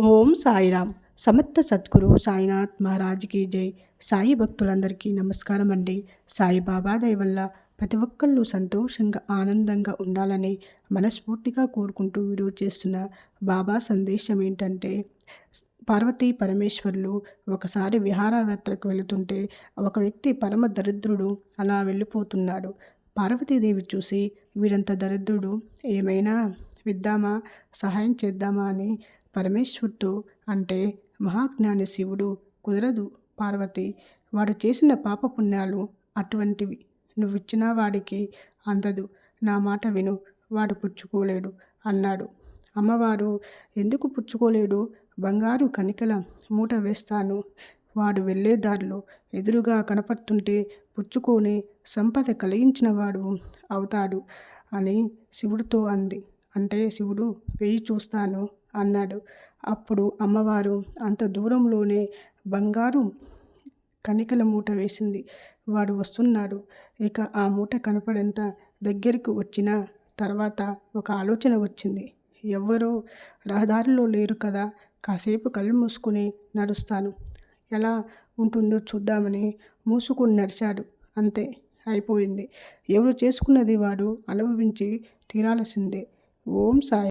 ఓం సాయిరామ్ సమర్థ సద్గురు సాయినాథ్ మహారాజ్కి జై. సాయి భక్తులందరికీ నమస్కారం అండి సాయిబాబా దయ వల్ల ప్రతి ఒక్కళ్ళు సంతోషంగా ఆనందంగా ఉండాలని మనస్ఫూర్తిగా కోరుకుంటూ వీడియో చేస్తున్న బాబా సందేశం ఏంటంటే పార్వతీ పరమేశ్వర్లు ఒకసారి విహారయాత్రకు వెళుతుంటే ఒక వ్యక్తి పరమ దరిద్రుడు అలా వెళ్ళిపోతున్నాడు. పార్వతీదేవి చూసి వీడంత దరిద్రుడు ఏమైనా విద్దామా? సహాయం చేద్దామా? అని పరమేశ్వరుడు అంటే మహాజ్ఞాని శివుడు కుదరదు పార్వతి. వాడు చేసిన పాపపుణ్యాలు అటువంటివి. నువ్విచ్చిన వాడికి అందదు. నా మాట విను. వాడు పుచ్చుకోలేడు అన్నాడు. అమ్మవారు ఎందుకు పుచ్చుకోలేడు? బంగారు కనికల మూట వేస్తాను. వాడు వెళ్ళే దారిలో ఎదురుగా కనపడుతుంటే పుచ్చుకొని సంపద కలిగించినవాడు అవుతాడు అని శివుడితో అంది. అంటే శివుడు వెయ్యి చూస్తాను. అన్నాడు. అప్పుడు అమ్మవారు అంత దూరంలోనే బంగారు కనికల మూట వేసింది. వాడు వస్తున్నాడు. ఇక ఆ మూట కనపడేంత దగ్గరికి వచ్చిన తర్వాత ఒక ఆలోచన వచ్చింది. ఎవ్వరో రహదారిలో లేరు కదా. కాసేపు కళ్ళు మూసుకుని నడుస్తాను. ఎలా ఉంటుందో చూద్దామని మూసుకుని నడిచాడు. అంతే అయిపోయింది. ఎవరు చేసుకున్నది వాడు అనుభవించి తీరాల్సిందే. ఓం సాయి.